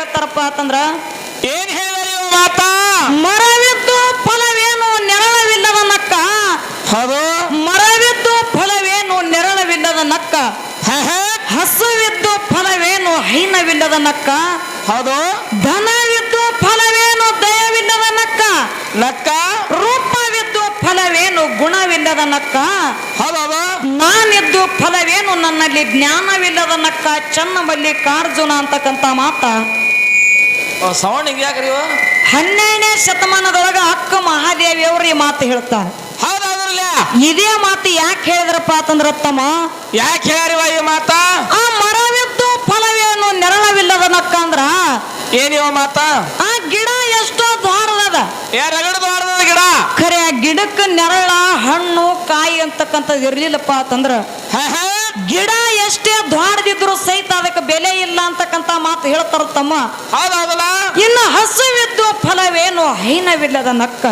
ಹೇಳ್ತಾರಪ್ಪ ಅಂತಂದ್ರ ಏನ್ ಹೇಳಿದಾರೆ ಮಾತಾ? ಮರವಿದ್ದು ಫಲವೇನು ನೆರಳವಿಲ್ಲದ ನಕ್ಕ ಹೌದು. ಮರವಿದ್ದು ಫಲವೇನು ನೆರಳವಿಲ್ಲದ ನಕ್ಕ. ಹಸುವಿದ್ದು ಫಲವೇನು ಹೈನವಿಲ್ಲದ ನಕ್ಕ ಹೌದು. ಧನವಿದ್ದು ಫಲವೇನು ದಯವಿಲ್ಲದ ನಕ್ಕ ನಕ್ಕ ರೂಪವಿದ್ದು ಫಲವೇನು ಗುಣವಿಲ್ಲದ ನಕ್ಕ ಹೌದು. ನಾನಿದ್ದು ಫಲವೇನು ನನ್ನಲ್ಲಿ ಜ್ಞಾನವಿಲ್ಲದ ನಕ್ಕ ಚನ್ನಬಲ್ಲಿ ಕಾರ್ಜುನ ಅಂತಕ್ಕಂಥ ಮಾತ. ಸೌಂಡ್ ಹಿಂಗೆ ಯಾಕ್ರಿ ಹನ್ನೆರಡನೇ ಶತಮಾನದೊಳಗ ಅಕ್ಕ ಮಹಾದೇವಿ ಅವರು ಈ ಮಾತು ಹೇಳ್ತಾರೆ. ಹೌದೌದ್ರಲ್ಲ? ಇದೇ ಮಾತು ಯಾಕೆ ಹೇಳಿದ್ರಪ್ಪ ಅಂತಂದ್ರ ತಮ್ಮ ಯಾಕೆ ಹೇಳ್ಯಾರಿವ ಈ ಮಾತ? ಆ ಮರವಿದ್ದು ಫಲವೇನು ನೆರಳವಿಲ್ಲದ ನಕ್ಕ ಅಂದ್ರ ಏನಿವ ಮಾತ? ಆ ಗಿಡ ಎಷ್ಟೋ ದ್ವಾರದ ಗಿಡ? ಖರೆ ಆ ಗಿಡಕ್ಕೆ ನೆರಳ ಹಣ್ಣು ಕಾಯಿ ಅಂತಕ್ಕಂಥದ್ದು ಇರ್ಲಿಲ್ಲಪ್ಪ ಅಂತಂದ್ರ ಹೇ. ಗಿಡ ಎಷ್ಟೇ ದ್ವಾಡದಿದ್ರು ಸಹಿತ ಅದಕ್ಕೆ ಬೆಲೆ ಇಲ್ಲ ಅಂತಕ್ಕಂತ ಮಾತು ಹೇಳ್ತಾರ ತಮ್ಮ? ಹೌದೌದಲ್ಲ? ಇನ್ನು ಹಸುವಿದ್ದು ಫಲವೇನು ಹೈನವಿಲ್ಲದ ನಕ್ಕ.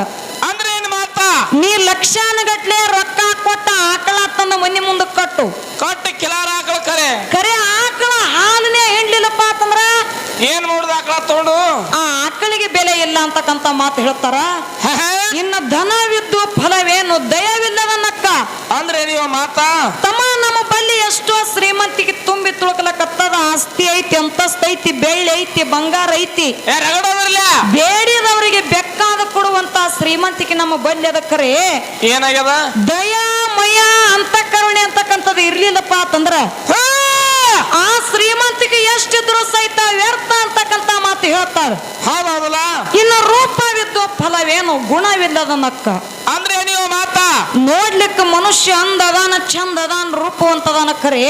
ಅಂದ್ರೆ ಏನ್ ಮಾತ? ನೀ ಲಕ್ಷಾನುಗಟ್ಲೆ ರೊಕ್ಕ ಕೊಟ್ಟ ಆಕಳ ತನ್ನ ಮನೆ ಮುಂದೆ ಕಟ್ಟು. ಕಟ್ಟು ಕಿಲಾರ ಆಕಳ ಕರೆ. ಕರೆ ಆಕಳ ಹಾಲನೇ ಹಿಂಡ್ಲಿಲ್ಲಪ್ಪ ಅಂತಂದ್ರ? ಏನ್ ಮಾಡುದು ಆಕಳ ತಗೊಂಡು? ಆ ಆಕಳಿಗೆ ಬೆಲೆ ಇಲ್ಲ ಅಂತಕ್ಕಂತ ಮಾತು ಹೇಳ್ತಾರ? ಇನ್ನ ಧನವಿದ್ದು ಫಲವೇನು ದಯವಿಲ್ಲದ ನಕ್ಕ? ಅಂದ್ರೆ ನೀವು ಮಾತಾ? ತಮ್ಮ ಎಷ್ಟೋ ಶ್ರೀಮಂತಿಗೆ ತುಂಬಿ ತುಳುಕಲಕತ್ತದ ಆಸ್ತಿ ಐತಿ ಅಂತಸ್ತ್ ಐತಿ ಬೆಳ್ಳಿ ಐತಿ ಬಂಗಾರ ಐತಿ. ಬೇಡಿದವರಿಗೆ ಬೆಕ್ಕಾದ ಕೊಡುವಂತ ಶ್ರೀಮಂತಿಕೆ ನಮ್ಮ ಬಲ್ಲಿ ಅದಕ್ಕರೆ. ಏನಾಗ್ಯದ? ದಯಾ ಮಯ ಅಂತ ಕರುಣೆ ಅಂತಕ್ಕಂಥದ್ದು ಇರ್ಲಿಲ್ಲಪ್ಪ ಅಂತಂದ್ರ. ಆ ಶ್ರೀಮಂತಿಕೆ ಎಷ್ಟಿದ್ರು ಸಹಿತ ವ್ಯರ್ಥ ಅಂತಕ್ಕಂತ ಮಾತು ಹೇಳ್ತಾರೆ. ಹೌದಲ್ಲ ಇನ್ನು ರೂಪವಿದ್ದು ಫಲವೇನು ಗುಣವಿಲ್ಲದ ನಕ್ಕ. ಮಾತ? ನೋಡ್ಲಿಕ್ಕೆ ಮನುಷ್ಯ ಅಂದದಾನ ಚಂದ ಅದಾನ ರೂಪವಂತದಾನ ಖರೆ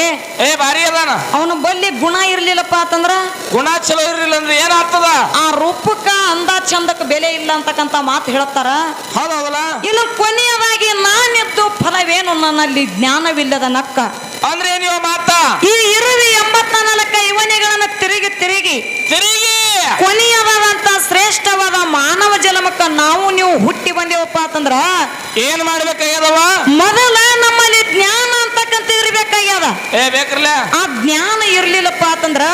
ಏ ಬಾರಿ ಅದಾನ. ಅವನು ಬಲ್ಲಿ ಗುಣ ಇರ್ಲಿಲ್ಲಪ್ಪ ಅಂತಂದ್ರ? ಗುಣ ಚಲೋ ಇರ್ಲಿಲ್ಲ ಅಂದ್ರೆ ಏನಾಗ್ತದ? ಆ ರೂಪಕ್ಕ ಅಂದ ಚಂದಕ್ಕೆ ಬೆಲೆ ಇಲ್ಲ ಅಂತಕ್ಕಂತ ಮಾತು ಹೇಳ್ತಾರ. ಹೌದಲ್ಲ? ಇಲ್ಲ ಕೊನೆಯದಾಗಿ ನಾನಿದ್ದು ಫಲವೇನು ನನ್ನಲ್ಲಿ ಜ್ಞಾನವಿಲ್ಲದ ನಕ್ಕ. ಅಂದ್ರೆ ನೀವು ಮಾತ? ಈ ಇರುವಿ ಎಂಬತ್ನಾಲ್ಕ ಇವನಿಗಳನ್ನ ತಿರುಗಿ ತಿರುಗಿ. ತಿರುಗಿ ಕೊನೆಯದಾದಂತ ಶ್ರೇಷ್ಠವಾದ ಮಾನವ ಜನ್ಮಕ್ಕ ನಾವು ನೀವು ಹುಟ್ಟಿ ಬಂದೇವಪ್ಪ ಅಂತಂದ್ರ ಏನ್ ಮಾಡ್ಬೇಕಾಗ್ಯದವ ಮೊದಲ ನಮ್ಮಲ್ಲಿ ಜ್ಞಾನ ಅಂತಕ್ಕಂಥ ಇರ್ಬೇಕಾಗ್ಯದ? ಏ ಬೇಕ್ರಲ್ಲ ಆ ಜ್ಞಾನ ಇರ್ಲಿಲ್ಲಪ್ಪ ಅಂತಂದ್ರ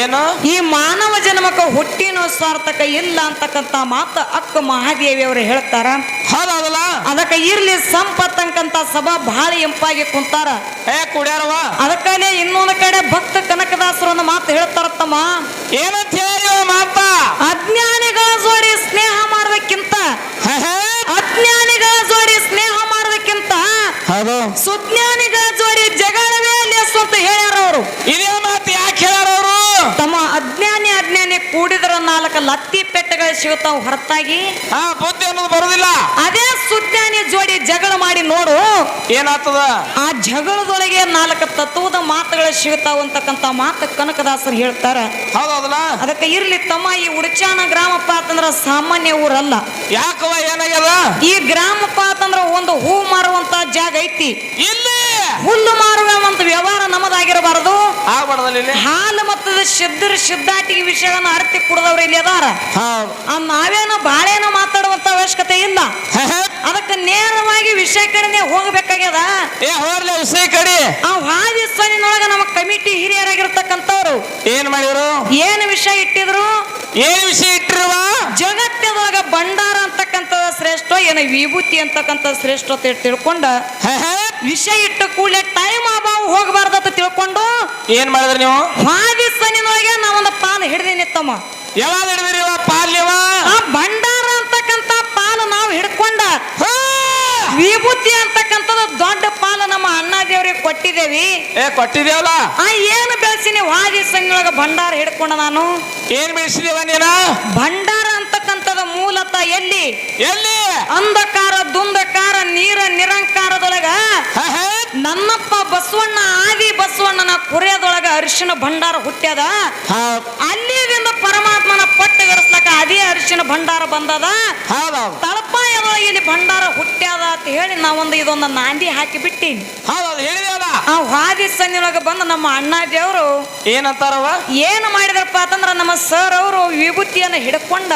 ಏನು? ಈ ಮಾನವ ಜನ್ಮಕ್ಕ ಹುಟ್ಟಿನ ಸ್ವಾರ್ಥಕ ಇಲ್ಲ ಅಂತಕ್ಕಂತ ಮಾತು ಅಕ್ಕ ಮಹಾದೇವಿ ಅವರು ಹೇಳ್ತಾರ. ಹೌದಲ್ಲ ಅದಕ್ಕ ಇರ್ಲಿ ಸಂಪತ್ ಅಂಕಂತ ಸಭಾ ಬಹಳ ಇಂಪಾಗಿ ಕುಂತಾರ. ಏ ಕುಡ್ಯಾರವ ಅದಕ್ಕಲ್ಲೇ ಇನ್ನೊಂದು ಕಡೆ ಭಕ್ತ ಕನಕದಾಸರು ಒಂದು ಮಾತು ಹೇಳ್ತಾರ ತಮ್ಮ ಏನಂತ ಹೇಳಿ ಮಾತ? ಅಜ್ಞಾನಿಗಳ ಜೋಡಿ ಸ್ನೇಹ ಮಾಡೋದಕ್ಕಿಂತ. ಅಜ್ಞಾನಿಗಳ ಜೋಡಿ ಸ್ನೇಹ ಮಾಡೋದಕ್ಕಿಂತ ಹೌದು ಸುಜ್ಞಾನಿಗಳ ಜೋಡಿ ಜಗಳವೇ ಲೇಸು ಅಂತ ಹೇಳ್ಯಾರ ಅವರು ಇದೇ ಮಾತು ಯಾಕೆ ಹೇಳ್ಯಾರ ಅವರು ತಮ್ಮ ಅಜ್ಞಾನಿ ಅಜ್ಞಾನಿ ಕೂಡಿದ್ರ ನಾಲ್ಕು ಲತ್ತಿ ಪೆಟ್ಟಗಳು ಸಿಗುತ್ತಾವ ಹೊರತಾಗಿ? ಹಾ ಬುದ್ಧಿ ಅನ್ನೋದು ಬರುದಿಲ್ಲ. ಅದೇ ಸುಜ್ಞಾನಿ ಜೋಡಿ ಜಗಳ ಮಾಡಿ ನೋಡು. ಏನಾಗ್ತದ? ಆ ಜಗಳದೊಳಗೆ ನಾಲ್ಕು ತತ್ವದ ಮಾತುಗಳು ಸಿಗುತ್ತಾವ ಅಂತಕ್ಕಂತ ಮಾತು ಕನಕದಾಸರು ಹೇಳ್ತಾರ. ಹೌದೌದಲ್ಲ ಅದಕ್ಕೆ ಇರ್ಲಿ ತಮ್ಮ ಈ ಉಡಚಾನ ಗ್ರಾಮಪ್ಪ ಅಂತಂದ್ರ ಸಾಮಾನ್ಯ ಊರಲ್ಲ. ಯಾಕವ ಏನಾಗ್ಯದ? ಈ ಗ್ರಾಮಪ್ಪ ಅಂತಂದ್ರ ಒಂದು ಹೂ ಮಾರುವಂತ ಜಾಗ ಐತಿ. ಇಲ್ಲಿ ಹುಲ್ಲು ಮಾರುವಂತ ವ್ಯವಹಾರ ನಮ್ಮದಾಗಿರಬಾರದು. ಆಗ್ಬಾರ್ದಲ್ಲಿ ಇಲ್ಲಿ? ಹಾಲು ಮತ್ತು ಶುದ್ಧರ ಶುದ್ಧಾಟಿಗೆ ವಿಷಯಗಳನ್ನ ಅರ್ಥ ಕುಡಿದವ್ರು ಇಲ್ಲಿ ಅದಾರ. ನಾವೇನು ಬಾಳೇನೋ ಮಾತಾಡುವಂತ ಅವಶ್ಯಕತೆ ಇಲ್ಲ. ಅದಕ್ಕೆ ನೇರವಾಗಿ ವಿಷಯ ಕಡೆನೆ ಹೋಗ್ಬೇಕಾಗ್ಯದ? ಏ ಹೋರ್ಲಿ ವಿಷಯ ಕಡಿ. ಆ ವಾದಿ ಸನಿನೊಳಗ ನಮ್ಮ ಕಮಿಟಿ ಹಿರಿಯರಾಗಿರ್ತಕ್ಕಂಥವ್ರು. ಏನ್ ಮಾಡಿದ್ರು? ಏನು ವಿಷಯ ಇಟ್ಟಿದ್ರು? ಏನ್ ವಿಷಯ ಇಟ್ಟಿರುವ? ಜಗತ್ತಿನೊಳಗ ಭಂಡಾರ ಅಂತಕ್ಕಂಥದ್ದು ಶ್ರೇಷ್ಠ ಏನ ವಿಭೂತಿ ಅಂತಕ್ಕಂಥ ಶ್ರೇಷ್ಠ ಅಂತ ತಿಳ್ಕೊಂಡ. ವಿಷಯ ಇಟ್ಟ ಕೂಡಲೇ ಟೈಮ್ ಅಭಾವ ಹೋಗಬಾರ್ದು ಅಂತ ತಿಳ್ಕೊಂಡು ಏನ್ ಮಾಡಿದ್ರಿ ನೀವು? ವಾದಿ ಸನಿನೊಳಗೆ ನಾವೊಂದು ಪಾಲು ಹಿಡಿದೇನೆ ತಮ್ಮ. ಯಾವಾಗ ಹಿಡಿದ್ರಿ ಪಾಲ್ಯವ ಆ ಭಂಡಾರ ಅಂತಕ್ಕಂತ ಪಾಲು ನಾವು ಹಿಡ್ಕೊಂಡ. ವಿಭೂತಿ ಅಂತಕ್ಕಂಥದ್ದು ದೊಡ್ಡ ಪಾಲು ನಮ್ಮ ಅಣ್ಣ ದೇವ್ರಿಗೆ ಕೊಟ್ಟಿದ್ದೇವಿ. ಏ ಕೊಟ್ಟಿದೇವಲ್ಲ ಆ ಏನು ಬೆಳೆಸಿನಿ ವಾದಿ ಸಂಘೊಳಗ ಭಂಡಾರ ಹಿಡ್ಕೊಂಡ ನಾನು? ಏನ್ ಬೆಳೆಸಿದೇವ ನೀನ? ಭಂಡಾರ ಅಂತಕ್ಕಂಥದ್ದು ಮೂಲತಃ ಎಲ್ಲಿ? ಎಲ್ಲಿ? ಅಂಧಕಾರ ದುಂದಕಾರ ನೀರ ನಿರಂಕಾರದೊಳಗ. ನನ್ನಪ್ಪ ಬಸವಣ್ಣ ಆದಿ ಬಸವಣ್ಣನ ಕುರಿಯದೊಳಗ ಅರಿಶಿನ ಭಂಡಾರ ಹುಟ್ಟ್ಯದ? ಹೌದ್ ಅಲ್ಲಿದಿಂದ ಪರಮಾತ್ಮನ ಪಟ್ಟಗಡಿಸ್ಲಕ ಅದೇ ಅರಿಶಿನ ಭಂಡಾರ ಬಂದದ? ತಳಪಾಯದೊಳಗೆ ಇಲ್ಲಿ ಭಂಡಾರ ಹುಟ್ಟ್ಯದ ಅಂತ ಹೇಳಿ ನಾವೊಂದು ಇದೊಂದು ನಾಂದಿ ಹಾಕಿ ಬಿಟ್ಟಿನಿ. ಆ ವಾದಿ ಸನ್ನಿಯೊಳಗೆ ಬಂದು ನಮ್ಮ ಅಣ್ಣಾಜಿಯವರು ಏನಂತಾರವ ಏನು ಮಾಡಿದ್ರಪ್ಪ ಅಂತಂದ್ರ ನಮ್ಮ ಸರ್ ಅವರು ವಿಭೂತಿಯನ್ನು ಹಿಡ್ಕೊಂಡ.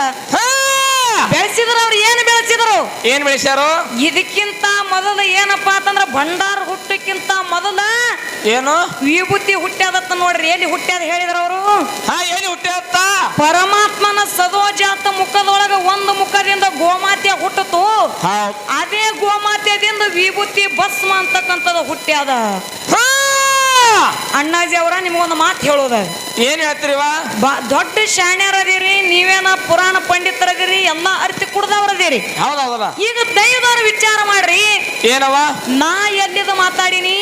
ಬೆಳೆಸಿದ್ರು ಅವ್ರು ಏನು ಬೆಳೆಸಿದ್ರು? ಏನ್ ಬೆಳೆಸ್ಯಾರು? ಇದಕ್ಕಿಂತ ಮೊದಲು ಏನಪ್ಪಾ ಅಂತಂದ್ರ ಭಂಡಾರ ಹುಟ್ಟಕ್ಕಿಂತ ಮೊದಲ ಏನು? ವಿಭೂತಿ ಹುಟ್ಟ್ಯಾದತ್ತ ನೋಡ್ರಿ. ಎಲ್ಲಿ ಹುಟ್ಟ್ಯಾದ ಹೇಳಿದ್ರು ಅವರು? ಹಾ ಏನು ಹುಟ್ಟ್ಯಾತ್ತ ಪರಮಾತ್ಮನ ಸದೋಜಾತ ಮುಖದೊಳಗ ಒಂದು ಮುಖದಿಂದ ಗೋಮಾತೆ ಹುಟ್ಟಿತು ಅದೇ ಗೋಮಾತೆದಿಂದ ವಿಭೂತಿ ಭಸ್ಮ ಅಂತಕ್ಕಂಥದ್ದು ಹುಟ್ಟ್ಯಾದ. ಅಣ್ಣಾಜಿ ಅವರ ನಿಮಗೊಂದು ಮಾತು ಹೇಳೋದ. ಏನ್ ಹೇಳ್ತೀರಿವ? ಬಾ ದೊಡ್ಡ ಶಾಣ್ಯರದಿರಿ ನೀವೇನ ಪುರಾಣ ಪಂಡಿತರದಿರಿ ಎಲ್ಲ ಅರ್ತಿ ಕುಡ್ದವ್ರದಿರಿ. ಹೌದೌದಲ್ಲ ಈಗ ದೈವದವ್ರ ವಿಚಾರ ಮಾಡ್ರಿ. ಏನವ? ನಾ ಎಲ್ಲಿದ ಮಾತಾಡಿನಿ?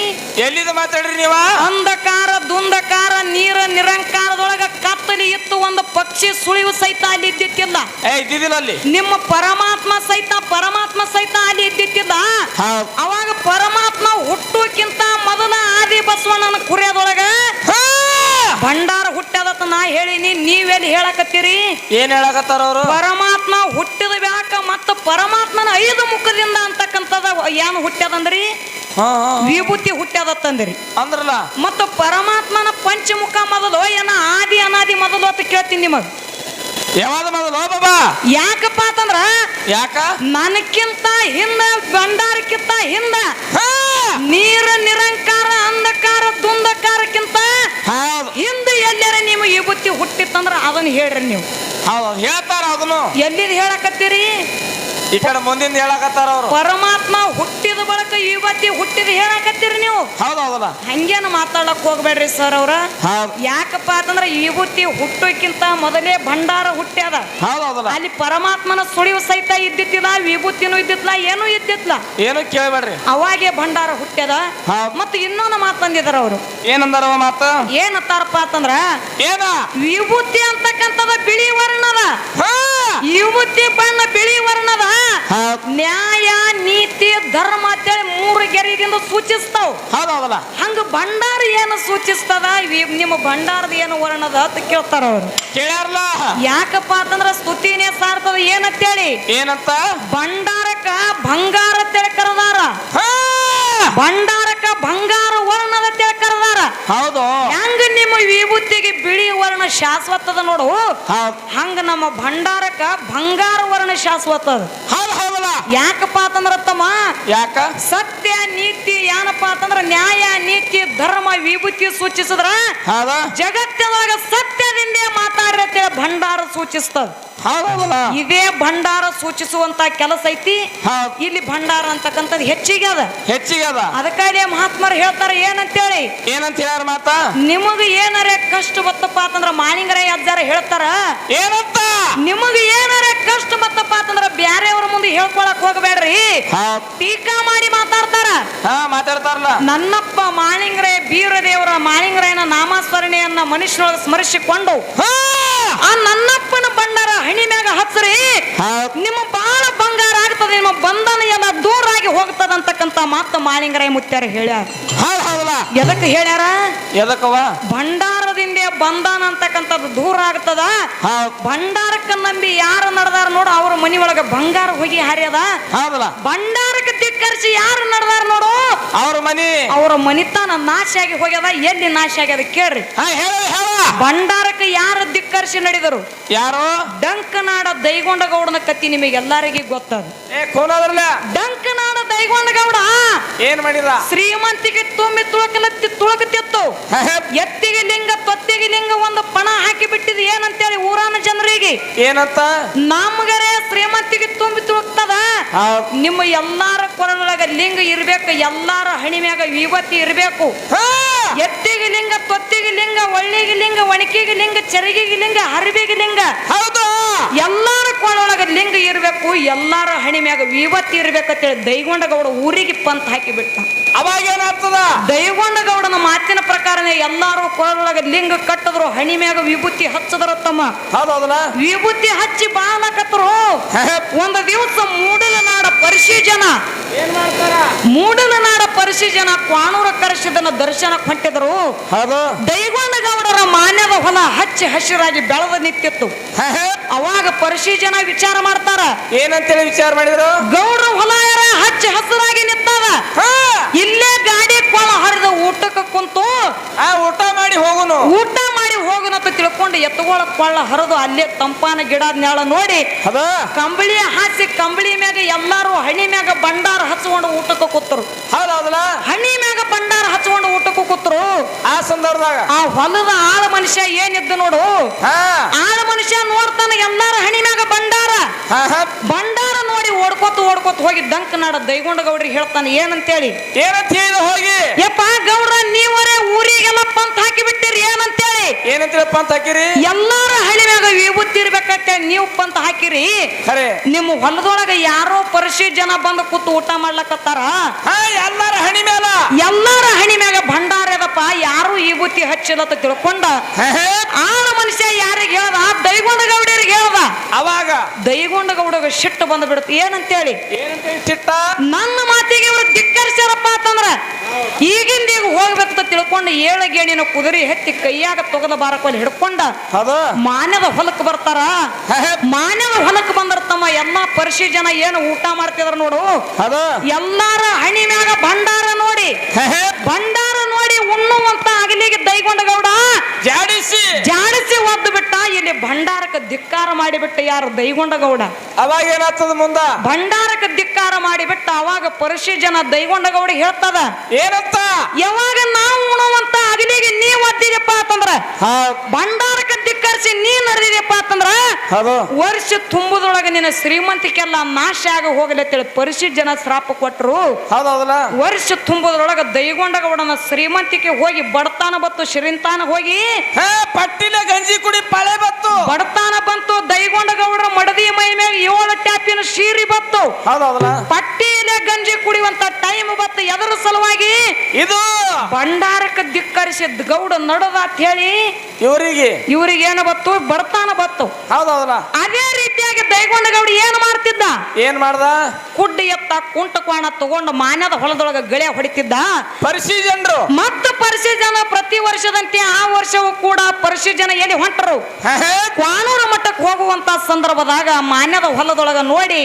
ಎಲ್ಲಿದ ಮಾತಾಡ್ರಿ ನೀವ? ಅಂಧಕಾರ ದುಂದಕಾರ ನೀರ ನಿರಂಕಾರದೊಳಗ ಕತ್ತಲಿ ಇತ್ತು ಒಂದು ಪಕ್ಷಿ ಸುಳಿವು ಸಹಿತ ಅಲ್ಲಿ ಇದ್ದಿತ್ತಿಲ್ಲ. ಏ ಇದ್ದಿದ್ದಿಲ್ಲ ಅಲ್ಲಿ? ನಿಮ್ಮ ಪರಮಾತ್ಮ ಸಹಿತ ಪರಮಾತ್ಮ ಸಹಿತ ಅಲ್ಲಿ ಇದ್ದಿತ್ತಿಲ್ಲ. ಹೌದ್. ಅವಾಗ ಪರಮಾತ್ಮ ಹುಟ್ಟುಕ್ಕಿಂತ ಮೊದಲ ಆದಿ ಬಸವಣ್ಣನ ಕುರಿಯದೊಳಗ ಭಂಡಾರ ಹುಟ್ಟದತ್ತ ನಾ ಹೇಳಿನಿ ನೀವೆಲ್ಲಿ ಹೇಳಕತ್ತೀರಿ? ಏನ್ ಹೇಳಕತ್ತಾರ ಅವರು? ಪರಮಾತ್ಮ ಹುಟ್ಟಿದ ಬ್ಯಾಕ ಮತ್ತ ಪರಮಾತ್ಮನ ಐದು ಮುಖದಿಂದ ಅಂತಕ್ಕಂಥದ ಏನು ಹುಟ್ಟ್ಯದಂದ್ರಿ. ವಿಭೂತಿ ಹುಟ್ಟ್ಯದತ್ತಂದ್ರಿ ಅಂದ್ರಲ್ಲ? ಮತ್ತು ಪರಮಾತ್ಮನ ಪಂಚಮುಖ ಮೊದಲು ಏನ ಆದಿ ಅನಾದಿ ಮೊದಲು ಅಂತ ಕೇಳ್ತೀನಿ ನಿಮಗೆ. ಯಾವಾಗ ಮೊದಲು ಬಾಬಾ? ಯಾಕಪ್ಪ ಅಂತಂದ್ರ ಯಾಕ? ನನಕ್ಕಿಂತ ಹಿಂದ ಭಂಡಾರಕ್ಕಿಂತ ಹಿಂದ ನೀರ ನಿರಂಕಾರ ಅಂಧಕಾರ ದುಂದಕಾರಕ್ಕಿಂತ ಹೌದು. ಎಲ್ಲರ ನೀವು ಈ ಬುತ್ತಿ ಹುಟ್ಟಿತ್ತಂದ್ರ ಅದನ್ನ ಹೇಳ್ರಿ ನೀವು. ಹೌದು ಹೇಳ್ತಾರ ಅದನ್ನು. ಎಲ್ಲಿದ್ ಹೇಳಕತ್ತೀರಿ? ಈ ಕಡೆ ಮುಂದಿಂದ ಹೇಳಕತ್ತಾರ ಅವರು. ಪರಮಾತ್ಮ ಹುಟ್ಟಿದ ಬಳಕ ಈ ಬತ್ತಿ ಹುಟ್ಟಿದ ಹೇಳಕತ್ತೀರಿ ನೀವು? ಹೌದು ಹಂಗೇನು ಮಾತಾಡಕ್ ಹೋಗ್ಬೇಡ್ರಿ ಸರ್ ಅವ್ರ. ಯಾಕಪ್ಪ ಅಂತಂದ್ರ ಇವತ್ತಿ ಹುಟ್ಟೋಕ್ಕಿಂತ ಮೊದಲೇ ಭಂಡಾರ ಹುಟ್ಟ್ಯದ. ಅಲ್ಲಿ. ಪರಮಾತ್ಮನ ಸುಳಿವು ಸಹಿತ ಇದ್ದಿತ್ತಿಲ್ಲ ವಿಭೂತಿನೂ ಇದ್ದಿತ್ಲ ಏನೂ ಇದ್ದಿತ್ಲ ಏನು ಕೇಳಬೇಡ್ರಿ. ಅವಾಗೆ ಭಂಡಾರ ಹುಟ್ಟ್ಯದ. ಮತ್ತು ಇನ್ನೊಂದು ಮಾತಂದಿದಾರ ಅವರು. ಏನಂದಾರ ಮಾತ? ಏನತ್ತಾರಪ್ಪ ಅಂತಂದ್ರ? ಏನ? ವಿಭೂತಿ ಅಂತಕ್ಕಂಥದ ಬಿಳಿ ವರ್ಣದ. ವಿಭೂತಿ ಬಣ್ಣ ಬಿಳಿ ವರ್ಣದ. ನ್ಯಾಯ ನೀತಿ ಧರ್ಮ ಅಂತೇಳಿ ಮೂರು ಗೆರೆದಿಂದ ಸೂಚಿಸ್ತಾವ್. ಹೌದು ಹೌದಲ್ಲ ಹಂಗ ಭಂಡಾರ ಏನು ಸೂಚಿಸ್ತದ? ನಿಮ್ಮ ಭಂಡಾರದ ಏನು ವರ್ಣದ ಅಂತ ಕೇಳ್ತಾರ ಅವ್ರು. ಕೇಳ್ಯಾರಲ್ಲ ಯಾಕಪ್ಪ ಅಂತಂದ್ರ ಸ್ತುತಿನೇ ಸಾರ್ತದ ಏನಂತೇಳಿ? ಏನಂತ? ಭಂಡಾರಕ ಬಂಗಾರ ಅಂತೇಳಿ ಕರೆದಾರ. ಭಂಡಾರಕ ಬಂಗಾರ ವರ್ಣದ ಅಂತೇಳಿ ಕರೆದಾರ. ಹೌದು. ಹೆಂಗ ನಿಮ್ಮ ವಿಭೂತಿಗೆ ಬಿಳಿ ವರ್ಣ ಶಾಶ್ವತದ ನೋಡು. ಹೌದು. ಹಂಗ ನಮ್ಮ ಭಂಡಾರಕ ಬಂಗಾರ ವರ್ಣ ಶಾಶ್ವತದ. ಹೌದು. ಹೌದಲ್ಲ ಯಾಕಪ್ಪ ಅಂತಂದ್ರ ತಮ್ಮ ಯಾಕ? ಸತ್ಯ ನೀತಿ ಏನಪ್ಪ ಅಂತಂದ್ರ ನ್ಯಾಯ ನೀತಿ ಧರ್ಮ ವಿಭೂತಿ ಸೂಚಿಸಿದ್ರ ಹೌದ? ಸತ್ಯದಿಂದ ಸತ್ಯದಿಂದೇ ಮಾತಾಡಿರತ್ತೇಳಿ ಭಂಡಾರ ಸೂಚಿಸ್ತದ. ಹೌದಲ್ಲ ಇದೇ ಭಂಡಾರ ಸೂಚಿಸುವಂತ ಕೆಲಸ ಐತಿ. ಹೌದು. ಇಲ್ಲಿ ಭಂಡಾರ ಅಂತಕ್ಕಂಥದ್ದು ಹೆಚ್ಚಿಗೆ ಅದ. ಹೆಚ್ಚಿಗೆ ಅದ. ಅದಕ್ಕಾಗಿ ಮಹಾತ್ಮರು ಹೇಳ್ತಾರ ಏನಂತೇಳಿ? ಏನಂತ ಹೇಳ್ಯಾರ ಮಾತ? ನಿಮಗ ಏನಾರ ಕಷ್ಟ ಬತ್ತಪ್ಪ ಅಂತಂದ್ರ ಮಾಣಿಂಗರ ಅಜ್ಜಾರ ಹೇಳ್ತಾರ? ಏನಂತ? ನಿಮಗ ಏನಾರ ಕಷ್ಟ ಬತ್ತಪ್ಪ ಅಂತಂದ್ರ ಬ್ಯಾರೆಯವ್ರ ಮುಂದೆ ಹೇಳ್ಕೊಳಕ್ ಹೋಗಬೇಡ್ರಿ. ಹೌದು. ಟೀಕಾ ಮಾಡಿ ಮಾತಾಡ್ತಾರ. ಹಾ ಮಾತಾಡ್ತಾರಲ್ಲ. ನನ್ನಪ್ಪ ಮಾಣಿಂಗ್ರೆ ಬೀರದೇವರ ಮಾಣಿಂಗ್ರೆಯನ ನಾಮಸ್ಮರಣೆಯನ್ನ ಮನುಷ್ಯನೊಳಗೆ ಸ್ಮರಿಸಿಕೊಂಡು ಹಾ! ಆ ನನ್ನಪ್ಪನ ಭಂಡಾರ ಹಣಿ ಮ್ಯಾಗ ಹಚ್ಚ್ರಿ ನಿಮ್ಮ ಬಾಳ ಬಂಗಾರ ಆಗ್ತದೆ ನಿಮ್ಮ ಬಂಧನ ಎಲ್ಲ ದೂರ ಆಗಿ ಹೋಗ್ತದ ಅಂತಕ್ಕಂತ ಮಾತು ಮಾಳಿಂಗರಾಯ ಮುತ್ಯಾರ ಹೇಳ್ಯಾರ ಎದಕ್ಕೆ ಹೇಳ್ಯಾರ? ಎದಕ್ಕವ ಭಂಡಾರದಿಂದ ಬಂದಾನ ಅಂತಕ್ಕಂಥದ್ದು ದೂರ ಆಗ್ತದ? ಭಂಡಾರಕ್ಕ ನಂಬಿ ಯಾರು ನಡೆದಾರ ನೋಡು ಅವ್ರ ಮನಿ ಒಳಗ ಬಂಗಾರ ಹೋಗಿ ಹಾರ್ಯದ. ಭಂಡಾರಕ್ಕ ಧಿಕ್ಕರಿಸಿ ಯಾರು ನಡೆದಾರ ನೋಡು. ಅವ್ರ ಮನಿ. ಅವ್ರ ಮನಿತನ ನಾಶ ಆಗಿ ಹೋಗ್ಯದ ಎಲ್ಲಿ ನಾಶ ಆಗ್ಯದ ಕೇಳ್ರಿ. ಭಂಡಾರಕ್ಕೆ ಯಾರು ಧಿಕ್ಕರಿಸಿ ನಡೆದರು? ಯಾರು? ಡಂಕನಾಡ ದೈಗೊಂಡ ಗೌಡನ ಕತ್ತಿ ನಿಮಗೆ ಎಲ್ಲರಿಗೂ ಗೊತ್ತದ. ಏ ಕೋನದ್ರಲ್ಲ ಗೌಡ ಏನ್ ಮಾಡಿರ ಶ್ರೀಮಂತಿಗೆ ತುಂಬಿ ತುಳಕಲತ್ತಿ ತುಳಕತ್ತಿತ್ತು. ಎತ್ತಿಗೆ ಲಿಂಗ ತೊತ್ತಿಗೆ ಲಿಂಗ ಒಂದು ಪಣ ಹಾಕಿ ಬಿಟ್ಟಿದ್ ಏನಂತೇಳಿ ಊರಾನ ಜನರಿಗೆ? ಏನಂತ ನಮ್ಗರೆ ಶ್ರೀಮಂತಿಗೆ ತುಂಬಿ ತುಳಕ್ತದ. ನಿಮ್ಮ ಎಲ್ಲಾರ ಕೊರಳೊಳಗ ಲಿಂಗ ಇರ್ಬೇಕು ಎಲ್ಲಾರ ಹಣಿಮ್ಯಾಗ ಯುವತಿ ಇರ್ಬೇಕು. ಎತ್ತಿಗೆ ಲಿಂಗ ತೊತ್ತಿಗೆ ಲಿಂಗ ಒಳ್ಳಿಗೆ ಲಿಂಗ ಒಣಕಿಗೆ ಲಿಂಗ ಚರಿಗಿಗೆ ಲಿಂಗ ಹರಿಬಿಗೆ ಲಿಂಗ. ಹೌದು. ಎಲ್ಲಾರ ಕೊಳೊಳಗ ಲಿಂಗ ಇರ್ಬೇಕು ಎಲ್ಲಾರ ಹಣಿಮ್ಯಾಗ ಹೇಳಿ ಇರ್ಬೇಕಂತೇಳಿ ದೈಗೊಂಡಗೌಡ ಊರಿಗೆ ಪಂತ್ ಹಾಕಿ ಬಿಟ್ಟ. ಅವಾಗ ಏನಾಗ್ತದ? ಮಾತಿನ ಪ್ರಕಾರನೇ ಎಲ್ಲಾರು ಕೊಳೊಳಗ ಲಿಂಗ ಕಟ್ಟದ್ರು ಹಣಿಮ್ಯಾಗ ವಿಭೂತಿ ಹಚ್ಚದ್ರ ತಮ್ಮ. ವಿಭೂತಿ ಹಚ್ಚಿ ಬಾಲಕತ್ರು ಒಂದ ದಿವಸ ಮೂಡಲನಾಡ ಪರಿಶಿ ಜನ ಮೂಡಲ ನಾಡ ಮೂಡಲನಾಡ ಪರಿಶಿ ಜನ ಕ್ವಾಣೂರ ಕರೆಸಿದನ ದರ್ಶನ ಹೊಂಟಿದ್ರು. ಹೌದು. ದೈಗೊಂಡಗೌಡರ ಮಾನ್ಯದ ಹೊಲ ಹಚ್ಚಿ ಹಸಿರಾಗಿ ಬೆಳೆದ ನಿಂತಿತ್ತು. ಅವಾಗ ಪರಿಶಿ ಜನ ವಿಚಾರ ಮಾಡ್ತಾರ. ಏನಂತೇಳಿ ವಿಚಾರ ಮಾಡಿದ್ರು? ಗೌಡರ ಹೊಲ ಹಚ್ಚಿ ಹಸಿರಾಗಿ ನಿಂತಾವ. ಇಲ್ಲೇ ಗಾಡಿ ಕೊಳ ಹರಿದ ಊಟಕ್ಕೆ ಕುಂತು. ಆ ಊಟ ಮಾಡಿ ಹೋಗುನು. ಊಟ ಮಾಡಿ ಹೋಗುನಂತ ತಿಳ್ಕೊಂಡು ಎತ್ತುಗಳ ಕೊಳ್ಳ ಹರಿದು ಅಲ್ಲೇ ತಂಪಾನ ಗಿಡ ನೆಳ ನೋಡಿ ಕಂಬಳಿ ಹಾಸಿ ಕಂಬಳಿ ಮ್ಯಾಗ ಎಲ್ಲಾರು ಹಣಿ ಮ್ಯಾಗ ಬಂಡಾರ ಹಚ್ಕೊಂಡು ಊಟಕ್ಕೆ ಕೂತರು. ಹೌದೌದಲ್ಲ ಹಣಿ ಮ್ಯಾಗ ಬಂಡಾರ ಹಚ್ಕೊಂಡು ಊಟಕ್ಕೆ ಕೂತರು. ಆ ಸಂದರ್ಭದಾಗ? ಆ ಹೊಲದ ಆಳ ಮನುಷ್ಯ ಏನಿದ್ದು ನೋಡು. ಆಳ ಮನುಷ್ಯ ನೋಡ್ತಾನ ಎಲ್ಲಾರ ಹಣಿ ಮ್ಯಾಗ ಬಂಡಾರ ಬಂಡಾರ ಓಡ್ಕೋತ ಓಡ್ಕೊತ ಹೋಗಿ ದಂಕ ನಾಡ ದೈಗೊಂಡ ಗೌಡ್ರಿ ಹೇಳ್ತಾನೆ ಏನಂತೇಳಿ? ಏನಂತ ಹೇಳಿದ ಹೋಗಿ? ಯಪ್ಪ ಗೌಡ್ರ ನೀವರೇ ಊರಿಗೆಲ್ಲ ಪಂತ್ ಹಾಕಿ ಬಿಟ್ಟಿರಿ ಏನಂತೇಳಿ? ಏನಂತೀರಪ್ಪ ಅಂತ ಹಾಕಿರಿ? ಎಲ್ಲಾರ ವಿಭೂತಿ ಇರ್ಬೇಕಂತೆ ನೀವು ಪಂತ್ ಹಾಕಿರಿ. ಖರೆ. ನಿಮ್ಮ ಹೊಲದೊಳಗ ಯಾರೋ ಪರಿಶಿ ಜನ ಬಂದು ಕೂತು ಊಟ ಮಾಡ್ಲಕತ್ತಾರ? ಹಾ ಎಲ್ಲಾರ ಹಣಿ ಮ್ಯಾಲ. ಎಲ್ಲಾರ ಹಣಿ ಮ್ಯಾಗ ಭಂಡಾರ ಅದಪ್ಪ ಯಾರು ಈ ಬುತ್ತಿ ತಿಳ್ಕೊಂಡ ಅಂತ ತಿಳ್ಕೊಂಡ ಆಳ ಮನುಷ್ಯ ಯಾರಿಗೆ ಹೇಳ್ದ? ದೈಗೊಂಡ ಗೌಡರಿಗೆ ಹೇಳ್ದ. ಅವಾಗ? ದೈಗೊಂಡ ಗೌಡಗ ಸಿಟ್ಟು ಬಂದು ಬಿಡುತ್ತೆ ಏನಂತೇಳಿ ಸಿಟ್ಟ? ನನ್ನ ಮಾತಿಗೆ ಇವರು ಧಿಕ್ಕರಿಸ್ಯಾರಪ್ಪ ಅಂತಂದ್ರ ಈಗಿಂದ ಈಗ ಹೋಗ್ಬೇಕಂತ ತಿಳ್ಕೊಂಡು ಏಳು ಗೇಣಿನ ಕುದುರೆ ಹೆತ್ತಿ ಕೈಯಾಗ ತೊಗದ ಬಾರಕೊಂಡು ಹಿಡ್ಕೊಂಡ ಮಾನವ ಮಾನ್ಯದ ಹೊಲಕ್ಕೆ ಬರ್ತಾರ ಮಾನವ ಮಾನ್ಯದ ಹೊಲಕ್ಕೆ ಬಂದ್ರ ತಮ್ಮ ಎಲ್ಲಾ ಪರಿಶಿ ಜನ ಏನು ಊಟ ಮಾಡ್ತಿದ್ರ ನೋಡು? ಅದ ಎಲ್ಲಾರ ಹಣಿ ಮ್ಯಾಗ ಭಂಡಾರ ನೋಡಿ. ಭಂಡಾರ ನೋಡಿ ಉಣ್ಣುವಂತ ಅಗಲಿಗೆ ದೈಗೊಂಡ ಗೌಡ? ಜಾಡಿಸಿ. ಜಾಡಿಸಿ ಒದ್ದು ಬಿಟ್ಟ ಇಲ್ಲಿ ಭಂಡಾರಕ್ಕೆ ಧಿಕ್ಕಾರ ಮಾಡಿಬಿಟ್ಟ ಯಾರು ದೈಗೊಂಡ ಗೌಡ? ಅವಾಗ ಏನಾಗ್ತದ ಮುಂದ? ಭಂಡಾರಕ್ಕೆ ಧಿಕ್ಕಾರ ಮಾಡಿಬಿಟ್ಟ ಅವಾಗ ಪರಿಶಿ ಜನ ದೈಗೊಂಡ ಗೌಡ ಹೇಳ್ತದ? ಏನಂತ? ಯಾವಾಗ ನಾವು ಉಣುವಂತ ಅಗಲಿಗೆ ನೀ ಒದ್ದಿದಪ್ಪ ಅಂತಂದ್ರ ಭಂಡಾರಕ ಭಂಡಾರಕ್ಕೆ ಧಿಕ್ಕರಿಸಿ ನೀ ನಡೆದಿದೆಯಪ್ಪ ಅಂತಂದ್ರ ವರ್ಷ ತುಂಬುದೊಳಗೆ ನಿನ್ನ ಶ್ರೀಮಂತಿಕೆಲ್ಲ ನಾಶ ಆಗ ಹೋಗಲಿ ಅಂತೇಳಿ ಪರಿಶಿ ಜನ ಶ್ರಾಪ ಕೊಟ್ಟರು ಹೌದೌದಲ್ಲ ವರ್ಷ ತುಂಬುದ್ರೊಳಗ ದೈಗೊಂಡ ಗೌಡನ ಶ್ರೀಮಂತಿಕೆ ಹೋಗಿ ಬಡತಾನ ಬತ್ತು ಶ್ರೀಂತಾನ ಹೋಗಿ ಪಟ್ಟಿಲೆ ಗಂಜಿ ಕುಡಿ ಪಳೆ ಬತ್ತು ಬಡತಾನ ಬಂತು ದೈಗೊಂಡ ಗೌಡರ ಮಡದಿ ಮೈ ಮೇಲೆ ಏಳು ಟ್ಯಾಪಿನ ಶೀರಿ ಬತ್ತು ಹೌದೌದಲ್ಲ ಪಟ್ಟಿಲೆ ಗಂಜಿ ಕುಡಿಯುವಂತ ಟೈಮ್ ಬತ್ತು ಎದರ ಸಲುವಾಗಿ ಇದು ಭಂಡಾರಕ್ಕೆ ಧಿಕ್ಕರಿಸಿದ್ ಗೌಡ ನಡದ ಅಂತ ಹೇಳಿ ಇವರಿಗೆ. ಇವರಿಗೆ ಏನು ಬತ್ತು? ಬರ್ತಾನ ಬತ್ತು. ಹೌದೌದಲ್ಲ. ಅದೇ ರೀತಿಯಾಗಿ ದೈಗೊಂಡ ಗೌಡ ಏನು ಮಾಡ್ತಿದ್ದ? ಏನ್ ಮಾಡ್ದ? ಕುಡ್ಡಿ ಎತ್ತ ಕುಂಟ ಕೋಣ ತಗೊಂಡು ಮಾನ್ಯದ ಹೊಲದೊಳಗ ಗಳೆ ಹೊಡಿತಿದ್ದ. ಪರಿಶಿ ಜನರು. ಮತ್ತು ಜನ ಪ್ರತಿ ವರ್ಷದಂತೆ ಆ ವರ್ಷವೂ ಕೂಡ ಪರಿಶಿ ಜನ ಎಲ್ಲಿ ಹೊಂಟರು? ಕ್ವಾನೂರ ಮಟ್ಟಕ್ಕೆ ಮಠಕ್ಕೆ ಹೋಗುವಂತ ಸಂದರ್ಭದಾಗ ಮಾನ್ಯದ ಹೊಲದೊಳಗ ನೋಡಿ.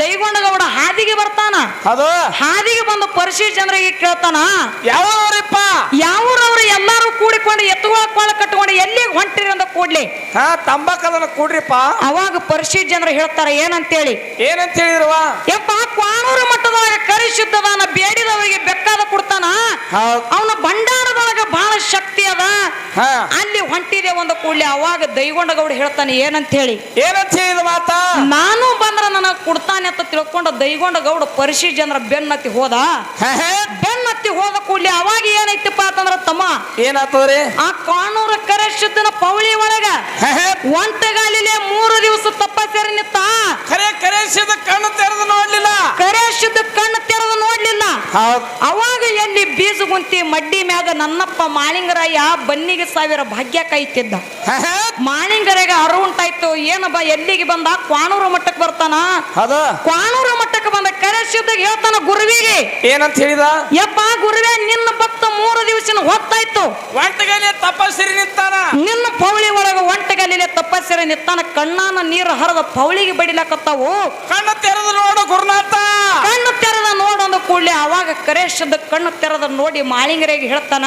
ದೈಗೊಂಡ ಗೌಡ ಹಾದಿಗೆ ಬರ್ತಾನ ಅದು? ಹಾದಿಗೆ ಬಂದು ಪರಿಶಿ ಜನರಿಗೆ ಕೇಳ್ತಾನ? ಯಾವ್ರಪ್ಪ ಯಾವ್ರವ್ರು ಎಲ್ಲಾರು ಕೂಡಿಕೊಂಡು ಎತ್ತುಗಳ ಕೊಳ ಕಟ್ಕೊಂಡು ಎಲ್ಲಿ ಹೊಂಟಿರಿ ಅಂತ ಕೂಡ್ಲಿ? ಹಾ ತಂಬಾಕ್ ಅದನ್ನ ಕೂಡ್ರಿಪ್ಪ. ಅವಾಗ ಪರಿಶಿ ಜನರು ಹೇಳ್ತಾರ ಏನಂತೇಳಿ? ಏನಂತ ಹೇಳಿದ್ರವ ಯಪ್ಪ ಕ್ವಾನೂರು ಮಠದೊಳಗ ಕರಿಶುದ್ಧದಾನ ಬೇಡಿದವರಿಗೆ ಬೆಕ್ಕಾದ ಕೊಡ್ತಾನ? ಅವನ ಭಂಡಾರದೊಳಗ ಬಹಳ ಶಕ್ತಿ ಅದ. ಹಾ. ಅಲ್ಲಿ ಹೊಂಟಿದೆ ಒಂದು ಕೂಡ್ಲಿ. ಅವಾಗ ದೈಗೊಂಡ ಗೌಡ ಹೇಳ್ತಾನೆ ಏನಂತ ಹೇಳಿ ಏನಂತ ಇದು ಮಾತ. ನಾನು ಬಂದ್ರ ನನಗೆ ಕೊಡ್ತಾನೆ ಅಂತ ತಿಳ್ಕೊಂಡು ದೈಗೊಂಡ ಗೌಡ ಪರಿಶಿ ಜನರ ಬೆನ್ನತ್ತಿ ಹೋದ. ಹೋದ ಕೂಡ್ಲಿ ಅವಾಗ ಏನೈತಿಪ್ಪ ಅಂತಂದ್ರ ತಮ್ಮ ಏನಾತದ್ರಿ ಆ ಕಾನೂರ ಕರೆ ಶುದ್ಧನ ಪೌಳಿ ಒಳಗ. ಒಂಟಗಾಲಿಲೆ ಮೂರು ದಿವಸ ತಪಸ್ಸರಿ ನಿತ್ತ ಕರೆ ಕರೆಸಿದ ಕಣ್ಣು ತೆರೆದು ನೋಡ್ಲಿಲ್ಲ. ಕರೆ ಶುದ್ಧ ಕಣ್ಣು ತೆರೆದು ನೋಡ್ಲಿಲ್ಲ. ಅವಾಗ ಎಲ್ಲಿ ಬೀಜ ಗುಂತಿ ಮಡ್ಡಿ ಮ್ಯಾಗ ನನ್ನಪ್ಪ ಮಾಳಿಂಗರಾಯ ಬನ್ನಿಗೆ ಸಾವಿರ ಭಾಗ್ಯ ಕಾಯ್ತಿದ್ದ. ತಿದ್ದ ಹಾ. ಮಾಳಿಂಗರಾಗ ಅರು ಉಂಟಾಯ್ತು ಏನಬ್ಬ ಎಲ್ಲಿಗೆ ಬಂದ? ಕ್ವಾನೂರು ಮಟ್ಟಕ್ಕೆ ಬರ್ತಾನ. ಅದು ಕ್ವಾನೂರು ಮಟ್ಟಕ್ಕೆ ಬಂದ ಕರೆ ಶುದ್ಧಿಗೆ ಹೇಳ್ತಾನ ಗುರುವಿಗೆ. ಏನಂತ ಹೇಳಿದ? ಯಪ್ಪ ಗುರುವೇ ನಿನ್ನ ಭಕ್ತ ಮೂರು ದಿವಸಿನ ಹೊತ್ತಾಯ್ತು. ಒಂಟಗಲಿ ತಪಸ್ಸಿರಿ ನಿಂತಾನ. ನಿನ್ನ ಪೌಳಿ ಒಳಗ ಒಂಟಗಲಿಲೆ ತಪಸ್ಸಿರಿ ನಿಂತಾನ. ಕಣ್ಣಾನ ನೀರು ಹರದ ಪೌಳಿಗೆ ಬಡಿಲಕತ್ತಾವು. ಕಣ್ಣು ತೆರೆದು ನೋಡು ಗುರುನಾಥ. ಕಣ್ಣು ತೆರೆದ ನೋಡೊಂದು ಕೂಡಲೇ ಅವಾಗ ಕರೆಸಿದ್ದ ಕಣ್ಣು ತೆರೆದ ನೋಡಿ ಮಾಳಿಂಗರಿಗೆ ಹೇಳ್ತಾನ.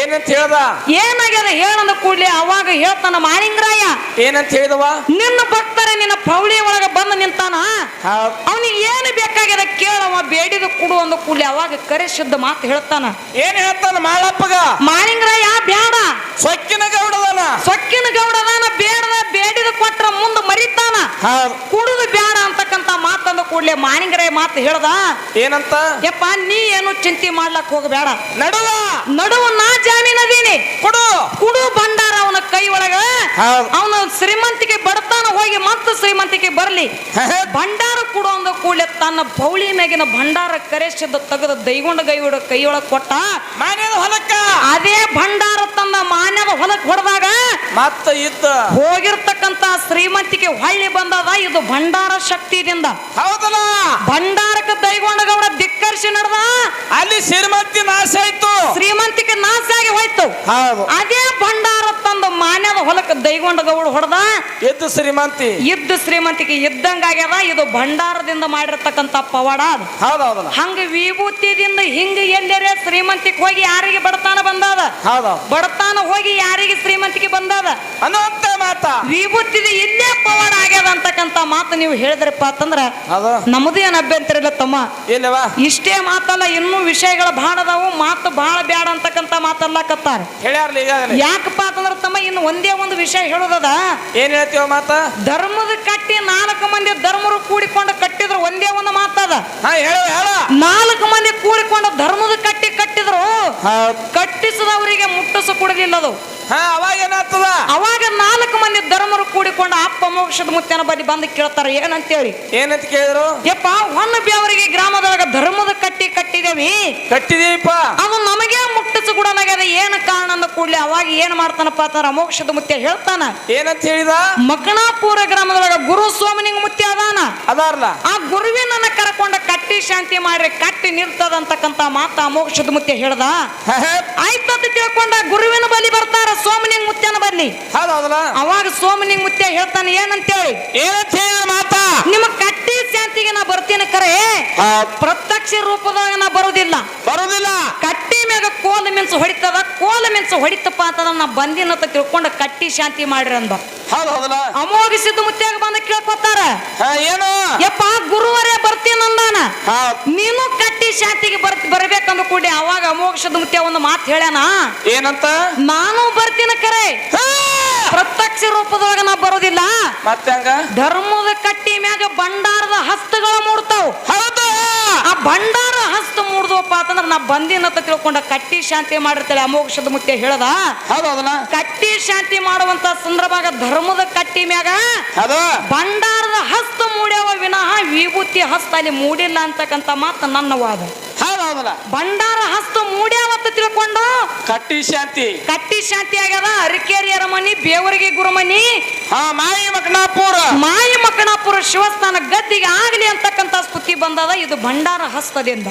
ಏನಂತ ಹೇಳ್ದ? ಏನಾಗ್ಯದ ಹೇಳಂದ ಕೂಡಲೇ ಅವಾಗ ಹೇಳ್ತಾನ ಮಾಳಿಂಗರಾಯ. ಏನಂತ ಹೇಳಿದವ? ನಿನ್ನ ಭಕ್ತರೇ ನಿನ್ನ ಪೌಳಿ ಒಳಗ ಹೌದ್. ಅವನಿಗೆ ಏನು ಬೇಕಾಗ್ಯದ ಕೇಳವ ಬೇಡಿದ ಕೊಡು ಅಂದ ಕೂಡಲೇ ಅವಾಗ ಕರೆ ಶುದ್ಧ ಮಾತು ಹೇಳ್ತಾನ. ಏನ್ ಹೇಳ್ತಾನ ಮಾಳಪ್ಪಗ? ಮಾಳಿಂಗರಾಯ ಬೇಡ ಸೊಕ್ಕಿನ ಗೌಡದನ. ಸೊಕ್ಕಿನ ಗೌಡದಾನ ಬೇಡದ ಬೇಡಿದ ಕೊಟ್ರ ಮುಂದ ಮರಿತಾನ. ಕುಡುದು ಬೇಡ ಅಂತಕ್ಕಂತ ಮಾತಂದ ಕೂಡಲೇ ಮಾಣಿಂಗರಾಯ ಮಾತು ಹೇಳ್ದ? ಏನಂತ? ಯಪ್ಪ ನೀ ಏನು ಚಿಂತೆ ಮಾಡ್ಲಕ್ ಹೋಗಬೇಡ ನಡುವ. ನಡುವ ನಾ ಜಾಮೀನ್ ಅದೀನಿ ಕೊಡು. ಕುಡು ಭಂಡಾರ ಅವನ ಕೈ ಒಳಗ. ಅವನ ಶ್ರೀಮಂತಿಕೆ ಬಡತಾನ ಹೋಗಿ ಮತ್ತೆ ಶ್ರೀಮಂತಿಕೆ ಬರಲಿ. ಭಂಡಾರ ಕೊಡು ಅಂದ ಕೂಡಲೇ ತನ್ನ ಬೌಳಿ ಮ್ಯಾಗಿನ ಭಂಡಾರ ಕರೆಸಿದ ತೆಗೆದ ದೈಗೊಂಡ ಗೈಗೊಡ ಕೈಯೊಳಗೆ ಕೊಟ್ಟ. ಮಾನ್ಯದ ಹೊಲಕ್ಕ. ಅದೇ ಭಂಡಾರ ತನ್ನ ಮಾನ್ಯದ ಹೊಲಕ್ಕೆ ಹೊಡೆದಾಗ ಮತ್ತ ಇದ್ದ. ಹೋಗಿರ್ತಕ್ಕಂತ ಶ್ರೀಮಂತಿಕೆ ಹೊಳ್ಳಿ ಬಂದದ. ಇದು ಭಂಡಾರ ಶಕ್ತಿದಿಂದ. ಹೌದಲ್ಲ? ಭಂಡಾರಕ್ಕೆ ದೈಗೊಂಡ ಗೌಡ ಧಿಕ್ಕರಿಸಿ ನಡೆದ. ಅಲ್ಲಿ ಶ್ರೀಮಂತಿ ನಾಶ ಆಯ್ತು. ಶ್ರೀಮಂತಿಕೆ ನಾಶ ಆಗಿ ಹೋಯ್ತು. ಅದೇ ಭಂಡಾರ ತಂದು ಮಾನ್ಯದ ಹೊಲಕ್ಕೆ ದೈಗೊಂಡ ಗೌಡ ಹೊಡೆದ. ಎದ್ದು ಶ್ರೀಮಂತಿ. ಇದ್ದ ಶ್ರೀಮಂತಿಕೆ ಇದ್ದಂಗಾಗ್ಯದ ಇದು ಭಂಡಾರದಿಂದ ಮಾಡಿರ್ತಕ್ಕಂಥ ಪವಾಡ ಅದು. ಹೌದೌದಲ್ಲ. ಹಂಗ ವಿಭೂತಿದಿಂದ ಹಿಂಗ ಎಲ್ಲರೇ ಶ್ರೀಮಂತಿಕೆ ಹೋಗಿ ಯಾರಿಗೆ ಬಡತಾನ ಬಂದದ? ಬಡತನ ಹೋಗಿ ಯಾರಿಗೆ ಶ್ರೀಮಂತಿಗೆ ಬಂದದ? ಅನಂತ ಮಾತ. ವಿಭೂತಿದ ಇಲ್ಲೇ ಪವಾಡ ಆಗ್ಯದ ಅಂತಕ್ಕಂತ ಮಾತು ನೀವು ಹೇಳಿದ್ರಪ್ಪ ಅಂತಂದ್ರ ಏನು ಅಭ್ಯಂತರ ಇಲ್ಲ ತಮ್ಮ. ಇಲ್ಲವಾ? ಇಷ್ಟೇ ಮಾತಲ್ಲ ಇನ್ನೂ ವಿಷಯಗಳು ಬಹಳ ಅದಾವು ಮಾತು ಬಹಳ ಬ್ಯಾಡ ಅಂತಕ್ಕಂತ ಮಾತಲ್ಲಕತ್ತಾರ. ಯಾಕಪ್ಪ ಅಂತಂದ್ರ ತಮ್ಮ ಇನ್ನು ಒಂದೇ ಒಂದು ವಿಷಯ ಹೇಳೋದದ. ಏನ್ ಹೇಳ್ತೀವ ಮಾತ? ಧರ್ಮದ ಕಟ್ಟಿ ನಾಲ್ಕು ಮಂದಿ ಧರ್ಮರು ಕೂಡಿಕೊಂಡು ಕಟ್ಟಿದ್ರು ಒಂದೇ ಒಂದು ಮಾತದ ನಾಲ್ಕು ಮಂದಿ ಕೂಡಿಕೊಂಡು ಧರ್ಮದ ಕಟ್ಟಿ ಕಟ್ಟಿದ್ರು. ಕಟ್ಟಿಸದವರಿಗೆ ಮುಟ್ಟಿಸ ಕೊಡಲಿಲ್ಲದು ಹಾ ಅವಾಗ ಏನಾಗ್ತದ? ಅವಾಗ ನಾಲ್ಕು ಮಂದಿ ಧರ್ಮರು ಕೂಡಿಕೊಂಡು ಅಪ್ಪ ಮೋಕ್ಷದ ಮುತ್ತನ ಬಳಿ ಬಂದು ಅಂತ ಹೇಳಿ ಏನಂತ ಕೇಳಿದ್ರು? ಯಪ್ಪ ಹೊನ್ನ ಬೇವರಿಗೆ ಗ್ರಾಮದೊಳಗ ಧರ್ಮದ ಕಟ್ಟಿ ಕಟ್ಟಿದೇವಿ. ಕಟ್ಟಿದೀಪ ಅದು ನಮಗೆ ಮುಟ್ಟಿಸ ನಗದ ಏನ ಕಾರಣ ಅಂದ ಕೂಡಲೇ ಅವಾಗ ಏನ್ ಮಾಡ್ತಾನಪ್ಪ ಅಂತಾರ ಮೋಕ್ಷದ ಮುತ್ಯ ಹೇಳ್ತಾನ. ಏನಂತ ಹೇಳಿದ? ಮಕಣಾಪುರ ಗ್ರಾಮದೊಳಗ ಗುರು ಸೋಮನಿಂಗ ಮುತ್ಯ ಅದಾನ. ಅದಾರ್ಲ. ಆ ಗುರುವಿನ ಕರ್ಕೊಂಡ ಕಟ್ಟಿ ಶಾಂತಿ ಮಾಡ್ರಿ ಕಟ್ಟಿ ನಿಲ್ತದಂತಕ್ಕಂತ ಮಾತ ಮೋಕ್ಷದ ಮುತ್ಯ ಹೇಳ್ದ. ಆಯ್ತಂತ ತಿಳ್ಕೊಂಡ ಗುರುವಿನ ಬಲಿ ಬರ್ತಾರ ಸೋಮನಿಂಗ ಮುತ್ಯನ ಬಲ್ಲಿ. ಹೌದೌದಲ್ಲ. ಅವಾಗ ಸೋಮನಿಂಗ ಮುತ್ಯ ಹೇಳ್ತಾನೆ ಏನಂತೇಳಿ? ಏನಂತ ಹೇಳಿದ ಮಾತಾ? ನಿಮ್ಮ ಕಟ್ಟಿ ಶಾಂತಿಗೆ ನಾ ಬರ್ತೀನಿ ಕರೆ. ಪ್ರತ್ಯಕ್ಷ ರೂಪದಾಗ ನಾ ಬರುದಿಲ್ಲ ಬರುದಿಲ್ಲ ಕಟ್ಟಿ ಮ್ಯಾಗ ಕೋಲ ಮಿನ್ಸು ಹೊಡಿತದ ಕೋಲ ಮಿನ್ಸು ಹೊಡಿತಪ್ಪ ಅಂತಂದ್ರ ನಾ ಬಂದಿನಂತ ತಿಳ್ಕೊಂಡು ಕಟ್ಟಿ ಶಾಂತಿ ಮಾಡ್ರಿ ಅಂದ. ಅಮೋಘ ಸಿದ್ಧ ಮುತ್ಯಾಗ ಬಂದ ಕೇಳ್ಕೊತಾರ. ಏನು? ಯಪ್ಪ ಗುರುವರೇ ಬರ್ತೀನಂದಾನ ನೀನು ಕಟ್ಟಿ ಶಾಂತಿಗೆ ಬರ್ ಬರ್ಬೇಕಂದ ಕೂಡಿ ಅವಾಗ ಅಮೋಕ್ಷದ ಮುತ್ಯ ಒಂದು ಮಾತು ಹೇಳ್ಯಾನ. ಏನಂತ? ನಾನು ಬರ್ತೀನಿ. ಪ್ರತ್ಯಕ್ಷ ರೂಪದೊಳಗ ನಾ ಬರೋದಿಲ್ಲ. ಮತ್ತೆ ಹಂಗ? ಧರ್ಮದ ಕಟ್ಟಿ ಮ್ಯಾಗ ಭಂಡಾರದ ಹಸ್ತಗಳು ಮೂಡ್ತಾವ. ಹೌದು. ಆ ಭಂಡಾರ ಹಸ್ತ ಮೂಡ್ದವಪ್ಪ ಅಂತಂದ್ರೆ ನಾ ಬಂದಿನಂತ ತಿಳ್ಕೊಂಡ ಕಟ್ಟಿ ಶಾಂತಿ ಮಾಡಿರ್ತಾಳೆ ಅಮೋಕ್ಷದ ಮುತ್ಯ ಹೇಳದ? ಹೌದೌದಲ್ಲ ಕಟ್ಟಿ ಶಾಂತಿ ಮಾಡುವಂತ ಸಂದರ್ಭಾಗ ಧರ್ಮದ ಕಟ್ಟಿ ಮ್ಯಾಗ ಭಂಡಾರದ ಹಸ್ತ ಮೂಡ್ಯಾವ ವಿನಃ ವಿಭೂತಿ ಹಸ್ತ ಅಲ್ಲಿ ಮೂಡಿಲ್ಲ ಅಂತಕ್ಕಂಥ ಮಾತು ನನ್ನ ವಾದ. ಭಂಡಾರ ಹಸ್ತ ಮೂಡ್ಯಾವತ್ತ ತಿಳ್ಕೊಂಡು ಕಟ್ಟಿ ಶಾಂತಿ. ಕಟ್ಟಿ ಶಾಂತಿ ಆಗ್ಯದ? ಅರಿಕೇರಿಯರ ಮನಿ ಬೇವರಿಗೆ ಗುರುಮನಿ ಮಾಯಿ ಮಕನಾಪುರ ಮಾಯಿ ಮಕ್ಕಣಾಪುರ ಶಿವಸ್ಥಾನ ಗದ್ದಿಗೆ ಆಗಲಿ ಅಂತಕ್ಕಂಥ ಸ್ತುತಿ ಬಂದದ. ಇದು ಭಂಡಾರ ಹಸ್ತದಿಂದ.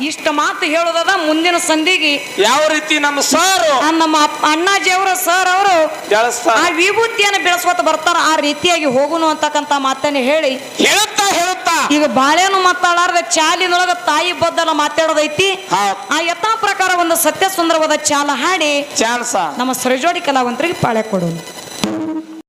ಇಷ್ಟ ಮಾತು ಹೇಳೋದದ ಮುಂದಿನ ಸಂಧಿಗೆ. ಯಾವ ರೀತಿ ನಮ್ಮ ಸರ್? ನಮ್ಮ ಅಪ್ಪ- ಅಣ್ಣಾಜಿಯವರ ಸರ್ ಅವರು ಆ ವಿಭೂತಿಯನ್ನು ಬೆಳೆಸ್ಕೊತ ಬರ್ತಾರ ಆ ರೀತಿಯಾಗಿ ಹೋಗುನು ಅಂತಕ್ಕಂತ ಮಾತನ್ನ ಹೇಳಿ. ಹೇಳುತ್ತಾ ಹೇಳುತ್ತಾ? ಈಗ ಬಾಳೆನು ಮಾತಾಡಾರದ ಚಾಲಿನೊಳಗ ತಾಯಿ ಬದ್ದಲ ಮಾತಾಡೋದೈತಿ. ಆ ಯಥಾ ಪ್ರಕಾರ ಒಂದು ಸತ್ಯ ಸುಂದರವಾದ ಚಾಲ ಹಾಡಿ ಚಾನ್ಸ ನಮ್ಮ ಸೃಜೋಡಿ ಕಲಾವಂತರಿಗೆ ಪಾಳೆ ಕೊಡೋಣ.